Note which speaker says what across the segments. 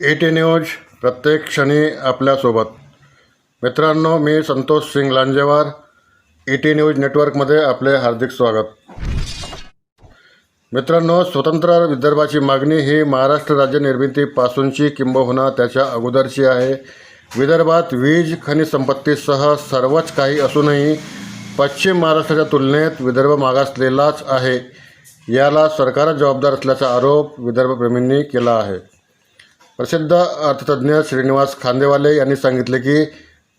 Speaker 1: A T news प्रत्येक क्षणी आपल्यासोबत. मित्रांनो मी Santosh Singh Lanjewar E T news नेटवर्कमध्ये आपले हार्दिक स्वागत. मित्रांनो स्वतंत्र विदर्भाची मागणी ही महाराष्ट्र राज्य निर्मितीपासूनची किंबहुना त्याच्या अगोदरची आहे. विदर्भात वीज खनिज संपत्तीसह सर्वच काही असूनही पश्चिम महाराष्ट्राच्या तुलनेत विदर्भ मागासलेलाच आहे. याला सरकारच जबाबदार असल्याचा आरोप विदर्भप्रेमींनी केला आहे. प्रसिद्ध अर्थतज्ज्ञ श्रीनिवास खांदेवाले यांनी सांगितले की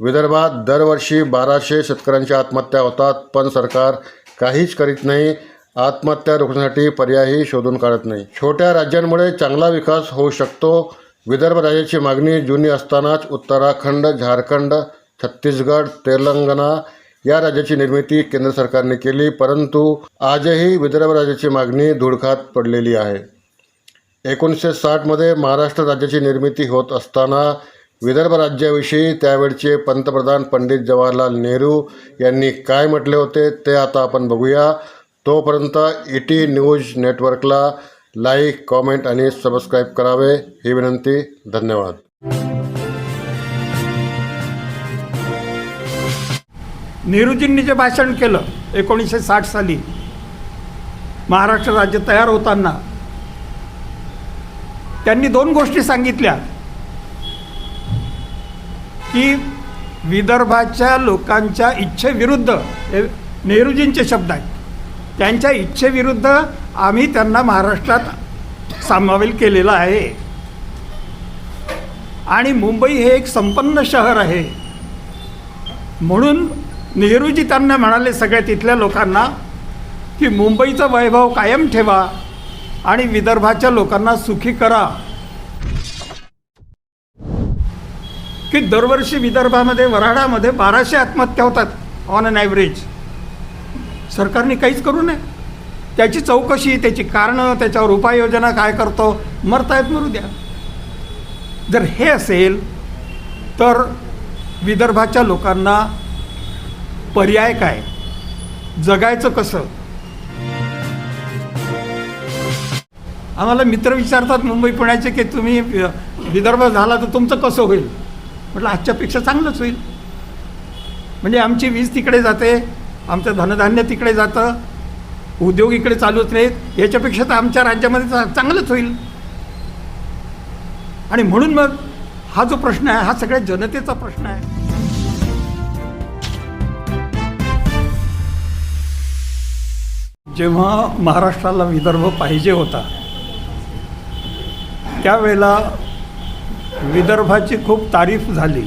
Speaker 1: विदर्भात दरवर्षी बाराशे शेतकऱ्यांच्या आत्महत्या होतात पण सरकार काहीच करीत नाही. आत्महत्या रोखण्यासाठी पर्यायही शोधून काढत नाही. छोट्या राज्यांमुळे चांगला विकास होऊ शकतो. विदर्भ राज्याची मागणी जुनी असतानाच उत्तराखंड झारखंड छत्तीसगड तेलंगणा या राज्याची निर्मिती केंद्र सरकारने केली परंतु आजही विदर्भ राज्याची मागणी धुडखात पडलेली आहे. एकोणीसशे साठमध्ये महाराष्ट्र राज्याची निर्मिती होत असताना विदर्भ राज्याविषयी त्यावेळचे पंतप्रधान पंडित जवाहरलाल नेहरू यांनी काय म्हटले होते ते आता आपण बघूया. तोपर्यंत ई टी न्यूज नेटवर्कला लाईक कॉमेंट आणि सबस्क्राईब करावे. ही विनंती. धन्यवाद.
Speaker 2: नेहरूजींनी जे भाषण केलं एकोणीसशे साठ साली महाराष्ट्र राज्य तयार होताना त्यांनी दोन गोष्टी सांगितल्या. की विदर्भाच्या लोकांच्या इच्छेविरुद्ध हे नेहरूजींचे शब्द आहेत. त्यांच्या इच्छेविरुद्ध आम्ही त्यांना महाराष्ट्रात सामावेल केलेला आहे. आणि मुंबई हे एक संपन्न शहर आहे. म्हणून नेहरूजी त्यांना म्हणाले सगळ्या तिथल्या लोकांना की मुंबईचं वैभव कायम ठेवा. आणि विदर्भाच्या लोकांना सुखी करा. की दरवर्षी विदर्भामध्ये वराडामध्ये बाराशे आत्महत्या होतात ऑन अन ॲव्हरेज सरकारने काहीच करू नये. त्याची चौकशी त्याची कारणं त्याच्यावर उपाययोजना काय करतो मरतायत मरू द्या. जर हे असेल तर विदर्भाच्या लोकांना पर्याय काय? जगायचं कसं? आम्हाला मित्र विचारतात मुंबई पुण्याचे की तुम्ही विदर्भ झाला तर तुमचं कसं होईल? म्हटलं आजच्यापेक्षा चांगलंच होईल. म्हणजे आमची वीज तिकडे जाते आमचं धनधान्य तिकडे जातं उद्योग इकडे चालूच नाहीत याच्यापेक्षा तर आमच्या राज्यामध्ये चांगलंच होईल. आणि म्हणून मग हा जो प्रश्न आहे हा सगळ्या जनतेचा प्रश्न आहे. जेव्हा महाराष्ट्राला विदर्भ पाहिजे होता त्यावेळेला विदर्भाची खूप तारीफ झाली.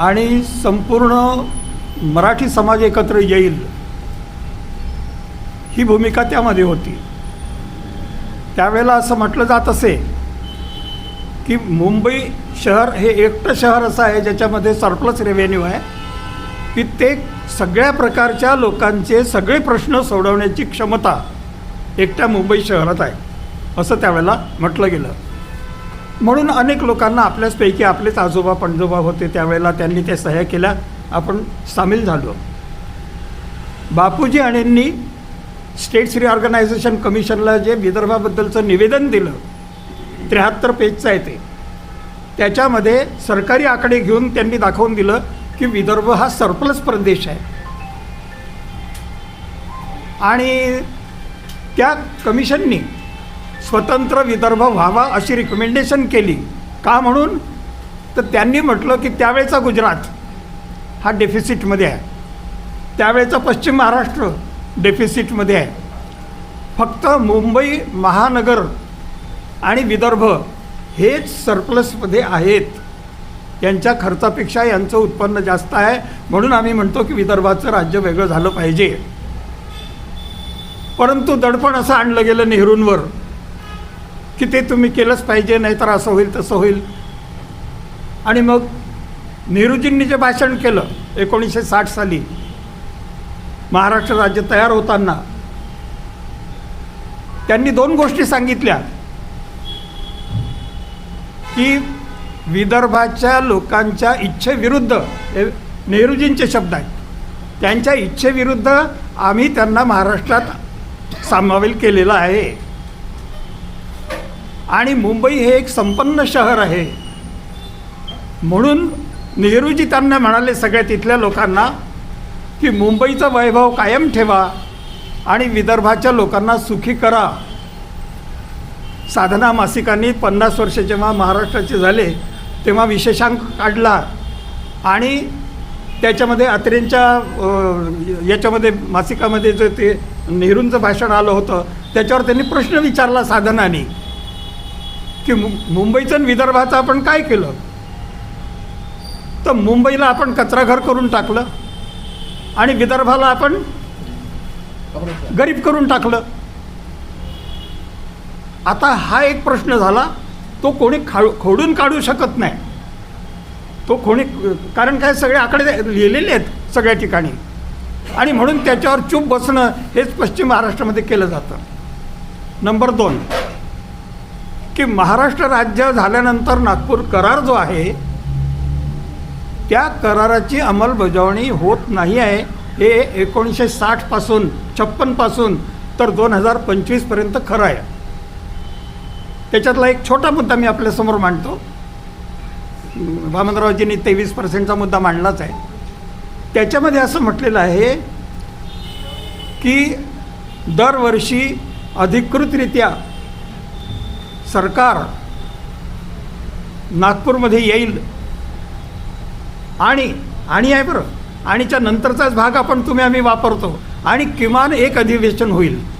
Speaker 2: आणि संपूर्ण मराठी समाज एकत्र येईल ही भूमिका त्यामध्ये होती. त्यावेळेला असं म्हटलं जात असे की मुंबई शहर हे एकटं शहर असं आहे ज्याच्यामध्ये सरप्लस रेव्हेन्यू आहे की ते सगळ्या प्रकारच्या लोकांचे सगळे प्रश्न सोडवण्याची क्षमता एकट्या मुंबई शहरात आहे. असं त्यावेळेला म्हटलं गेलं. म्हणून अनेक लोकांना आपल्याचपैकी आपलेच आजोबा पणजोबा होते. त्यावेळेला त्यांनी त्या सह्या केल्या. आपण सामील झालो. बापूजी यांनी स्टेट्स रिऑर्गनायझेशन कमिशनला जे विदर्भाबद्दलचं निवेदन दिलं त्र्याहत्तर पेजचं आहे ते. त्याच्यामध्ये सरकारी आकडे घेऊन त्यांनी दाखवून दिलं की विदर्भ हा सरप्लस प्रदेश आहे. आणि त्या कमिशननी स्वतंत्र विदर्भ व्हावा अशी रिकमेंडेशन केली. का म्हणून? तर त्यांनी म्हटलं की त्यावेळचा गुजरात हा डेफिसिटमध्ये आहे. त्यावेळचा पश्चिम महाराष्ट्र डेफिसिटमध्ये आहे. फक्त मुंबई महानगर आणि विदर्भ हेच सरप्लसमध्ये आहेत. यांच्या खर्चापेक्षा यांचं उत्पन्न जास्त आहे. म्हणून आम्ही म्हणतो की विदर्भाचं राज्य वेगळं झालं पाहिजे. परंतु दडपण असं आणलं गेलं नेहरूंवर. की ते तुम्ही केलंच पाहिजे नाहीतर असं होईल तसं होईल. आणि मग नेहरूजींनी जे भाषण केलं एकोणीसशे साठ साली महाराष्ट्र राज्य तयार होताना त्यांनी दोन गोष्टी सांगितल्या. की विदर्भाच्या लोकांच्या इच्छेविरुद्ध हे नेहरूजींचे शब्द आहेत त्यांच्या इच्छेविरुद्ध आम्ही त्यांना महाराष्ट्रात सामावेल केलेला आहे. आणि मुंबई हे एक संपन्न शहर आहे. म्हणून नेहरूजी त्यांना म्हणाले सगळ्या तिथल्या लोकांना की मुंबईचा वैभव कायम ठेवा आणि विदर्भाच्या लोकांना सुखी करा. साधना मासिकांनी पन्नास वर्ष जेव्हा महाराष्ट्राचे झाले तेव्हा विशेषांक काढला आणि त्याच्यामध्ये अत्रेंच्या याच्यामध्ये मासिकामध्ये जे ते नेहरूंचं भाषण आलं होतं त्याच्यावर त्यांनी प्रश्न विचारला साधनाने. की मु मुंबईचं आणि विदर्भाचं आपण काय केलं? तर मुंबईला आपण कचराघर करून टाकलं आणि विदर्भाला आपण गरीब करून टाकलं. आता हा एक प्रश्न झाला तो कोणी खा खोडून काढू शकत नाही. तो कोणी कारण काय सगळे आकडे लिहिलेले आहेत सगळ्या ठिकाणी. आणि म्हणून त्याच्यावर चूप बसणं हेच पश्चिम महाराष्ट्रामध्ये केलं जातं. नंबर दोन. की महाराष्ट्र राज्य झाल्यानंतर नागपूर करार जो आहे त्या कराराची अंमलबजावणी होत नाही आहे. हे एकोणीसशे साठपासून छप्पनपासून तर दोन हजार पंचवीसपर्यंत खरं आहे. त्याच्यातला एक छोटा मुद्दा मी आपल्यासमोर मांडतो. वामनरावजींनी तेवीस पर्सेंटचा मुद्दा मांडलाच आहे. त्याच्यामध्ये असं म्हटलेलं आहे की दरवर्षी अधिकृतरित्या सरकार नागपूरमध्ये येईल. आणि आणि आहे बरं. आणिच्या नंतरचाच भाग आपण तुम्ही आम्ही वापरतो. आणि किमान एक अधिवेशन होईल.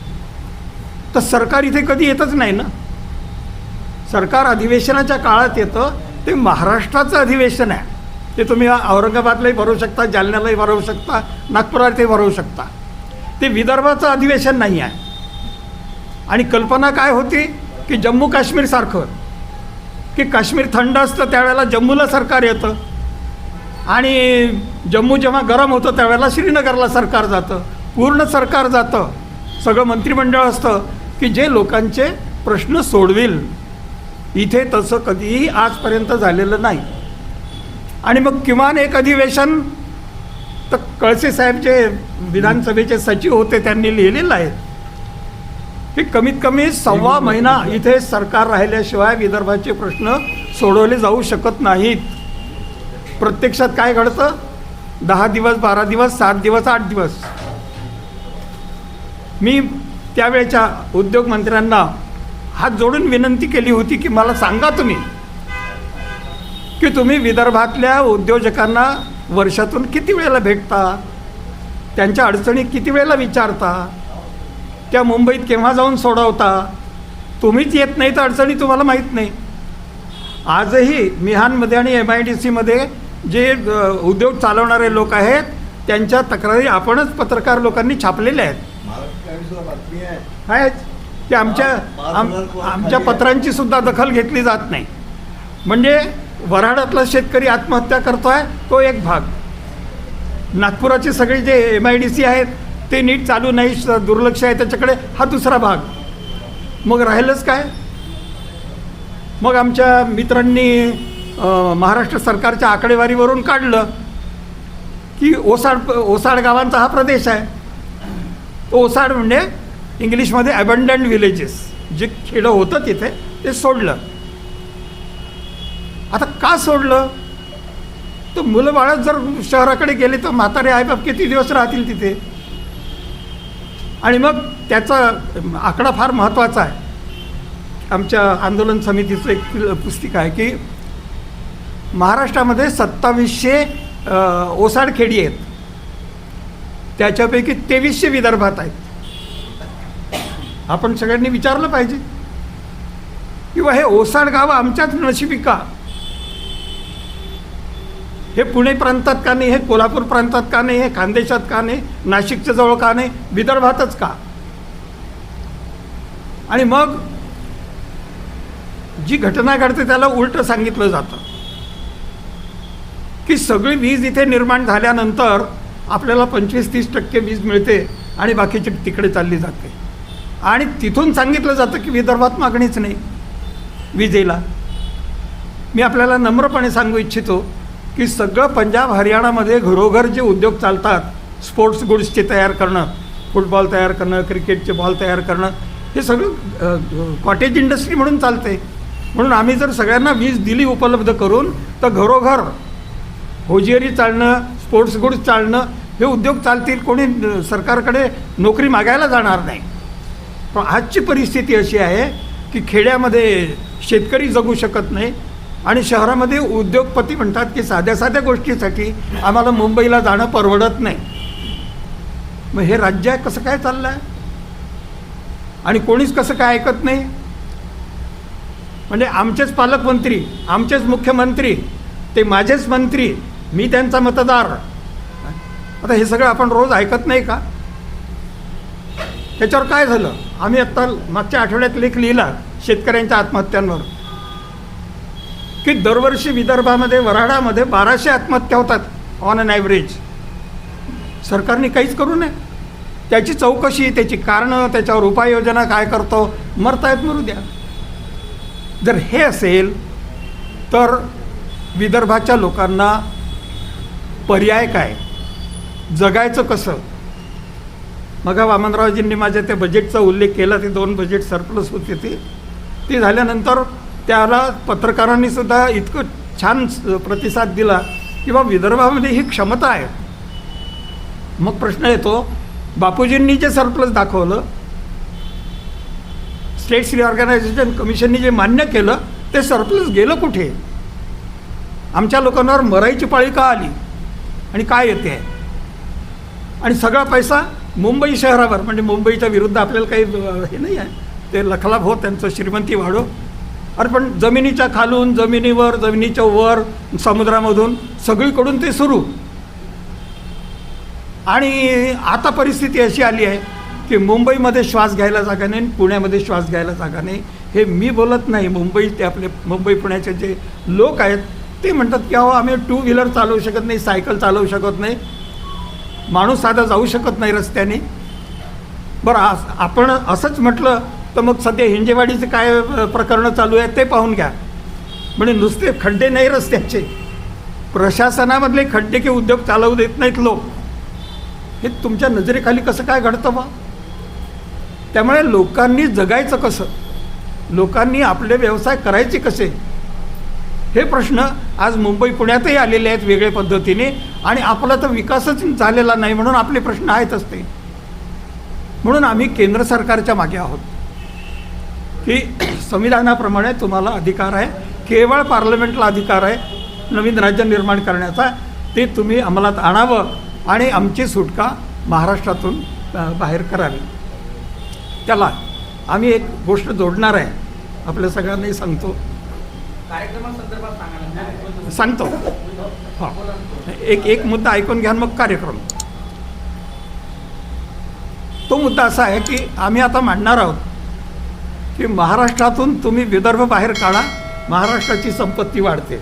Speaker 2: तर सरकार इथे कधी येतच नाही ना? सरकार अधिवेशनाच्या काळात येतं. ते महाराष्ट्राचं अधिवेशन आहे. ते तुम्ही औरंगाबादलाही भरवू शकता जालन्यालाही भरवू शकता नागपुरातही भरवू शकता. ते विदर्भाचं अधिवेशन नाही आहे. आणि कल्पना काय होती? की जम्मू काश्मीरसारखं की काश्मीर थंड असतं त्यावेळेला जम्मूला सरकार येतं. आणि जम्मू जेव्हा गरम होतं त्यावेळेला श्रीनगरला सरकार जातं. पूर्ण सरकार जातं. सगळं मंत्रिमंडळ असतं की जे लोकांचे प्रश्न सोडविल. इथे तसं कधीही आजपर्यंत झालेलं नाही. आणि मग किमान एक अधिवेशन तर कळसे साहेब जे विधानसभेचे सचिव होते त्यांनी लिहिलेलं आहे. की कमीत कमी सव्वा महिना इथे सरकार राहिल्याशिवाय विदर्भाचे प्रश्न सोडवले जाऊ शकत नाहीत. प्रत्यक्षात काय घडतं? दहा दिवस बारा दिवस सात दिवस आठ दिवस. मी त्यावेळच्या उद्योगमंत्र्यांना हात जोडून विनंती केली होती की मला सांगा तुम्ही की तुम्ही विदर्भातल्या उद्योजकांना वर्षातून किती वेळेला भेटता? त्यांच्या अडचणी किती वेळेला विचारता? त्या मुंबईत केव्हा जाऊन सोडवता? तुम्हीच येत नाही तर अडचणी तुम्हाला माहीत नाही. आजही मिहानमध्ये आणि एम आय डी सीमध्ये जे उद्योग चालवणारे लोक आहेत त्यांच्या तक्रारी आपणच पत्रकार लोकांनी छापलेल्या आहेत. आहेत. की आमच्या आम आमच्या पत्रांची सुद्धा दखल घेतली जात नाही. म्हणजे वऱ्हाडातला शेतकरी आत्महत्या करतो आहे तो एक भाग. नागपुराची सगळी जे एम आय डी सी आहेत ते नीट चालू नाही दुर्लक्ष आहे त्याच्याकडे हा दुसरा भाग. मग राहिलंच काय? मग आमच्या मित्रांनी महाराष्ट्र सरकारच्या आकडेवारीवरून काढलं की ओसाड ओसाड गावांचा हा प्रदेश आहे. तो ओसाड म्हणजे इंग्लिशमध्ये अबंडंट विलेजेस जे खेडं होतं तिथे ते सोडलं. आता का सोडलं? तर मुलं बाळं जर शहराकडे गेले तर म्हातारे आईबाप किती दिवस राहतील तिथे? आणि मग त्याचा आकडा फार महत्त्वाचा आहे. आमच्या आंदोलन समितीचं एक पुस्तिका आहे की महाराष्ट्रामध्ये सत्तावीसशे ओसाडखेडी आहेत. त्याच्यापैकी तेवीसशे विदर्भात आहेत. आपण सगळ्यांनी विचारलं पाहिजे. किंवा हे ओसाड गावं आमच्याच नशिबी का? हे पुणे प्रांतात का नाही हे कोल्हापूर प्रांतात का नाही हे खानदेशात का नाही नाशिकच्या जवळ का नाही विदर्भातच का? आणि मग जी घटना घडते त्याला उलटं सांगितलं जातं. की सगळी वीज इथे निर्माण झाल्यानंतर आपल्याला पंचवीस तीस टक्के वीज मिळते आणि बाकीची तिकडे चालली जाते. आणि तिथून सांगितलं जातं की विदर्भात मागणीच नाही विजेला. मी आपल्याला नम्रपणे सांगू इच्छितो की सगळं पंजाब हरियाणामध्ये घरोघर जे उद्योग चालतात स्पोर्ट्स गुड्सचे तयार करणं फुटबॉल तयार करणं क्रिकेटचे बॉल तयार करणं हे सगळं कॉटेज इंडस्ट्री म्हणून चालते म्हणून आम्ही जर सगळ्यांना वीज दिली उपलब्ध करून तर घरोघर होजिअरी चालणं स्पोर्ट्स गुड्स चालणं हे उद्योग चालतील कोणी सरकारकडे नोकरी मागायला जाणार नाही. पण आजची परिस्थिती अशी आहे की खेड्यामध्ये शेतकरी जगू शकत नाही आणि शहरामध्ये उद्योगपती म्हणतात की साध्या साध्या गोष्टीसाठी आम्हाला मुंबईला जाणं परवडत नाही. मग हे राज्य आहे कसं काय चाललं आहे आणि कोणीच कसं काय ऐकत नाही? म्हणजे आमचेच पालकमंत्री आमचेच मुख्यमंत्री ते माझेच मंत्री मी त्यांचा मतदार. आता हे सगळं आपण रोज ऐकत नाही का? त्याच्यावर काय झालं? आम्ही आत्ता मागच्या आठवड्यात लेख लिहिला शेतकऱ्यांच्या आत्महत्यांवर. की दरवर्षी विदर्भामध्ये वऱ्हाडामध्ये बाराशे आत्महत्या होतात ऑन अन ॲव्हरेज सरकारने काहीच करू नये. त्याची चौकशी त्याची कारणं त्याच्यावर उपाययोजना काय करतो मरतायत मरू द्या. जर हे असेल तर विदर्भाच्या लोकांना पर्याय काय? जगायचं कसं? मग वामनरावजींनी माझ्या त्या बजेटचा उल्लेख केला ते दोन बजेट सरप्लस होते ते झाल्यानंतर त्याला पत्रकारांनी सुद्धा इतकं छान प्रतिसाद दिला की बा विदर्भामध्ये ही क्षमता आहे. मग प्रश्न येतो बापूजींनी जे सरप्लस दाखवलं स्टेट रिऑर्गनायझेशन कमिशननी जे मान्य केलं ते सरप्लस गेलं कुठे? आमच्या लोकांवर मराईची पाळी का आली? आणि काय येते? आहे आणि सगळा पैसा मुंबई शहरावर म्हणजे मुंबईच्या विरुद्ध आपल्याला काही हे नाही आहे. ते लखलाभ हो त्यांचं श्रीमंती वाढो. अरे पण जमिनीच्या खालून जमिनीवर जमिनीच्या वर समुद्रामधून सगळीकडून ते सुरू. आणि आता परिस्थिती अशी आली आहे की मुंबईमध्ये श्वास घ्यायला जागा नाही पुण्यामध्ये श्वास घ्यायला जागा नाही. हे मी बोलत नाही मुंबई ते आपले मुंबई पुण्याचे जे लोक आहेत ते म्हणतात की अहो आम्ही टू व्हीलर चालवू शकत नाही सायकल चालवू शकत नाही. माणूस साधा जाऊ शकत नाही रस्त्याने. बरं आपण असंच म्हटलं तर मग सध्या हिंजेवाडीचे काय प्रकरणं चालू आहेत ते पाहून घ्या. म्हणजे नुसते खड्डे नाही रस्त्याचे. प्रशासनामधले खड्डे की उद्योग चालवू देत नाहीत लोक. हे तुमच्या नजरेखाली कसं काय घडतं बा? त्यामुळे लोकांनी जगायचं कसं? लोकांनी आपले व्यवसाय करायचे कसे? हे प्रश्न आज मुंबई पुण्यातही आलेले आहेत वेगळ्या पद्धतीने आणि आपला तर विकासच झालेला नाही म्हणून आपले प्रश्न आहेतच ते. म्हणून आम्ही केंद्र सरकारच्या मागे आहोत. की संविधानाप्रमाणे तुम्हाला अधिकार आहे. केवळ पार्लमेंटला अधिकार आहे. नवीन राज्य निर्माण करण्याचा ते तुम्ही अंमलात आणावं आणि आमची सुटका महाराष्ट्रातून बाहेर करावी. त्याला आम्ही एक गोष्ट जोडणार आहे. आपल्या सगळ्यांनाही सांगतो. सांगतो. हां. एक एक मुद्दा ऐकून घ्या मग कार्यक्रम. तो मुद्दा असा आहे की आम्ही आता मांडणार आहोत. की महाराष्ट्रातून तुम्ही विदर्भ बाहेर काढा महाराष्ट्राची संपत्ती वाढते.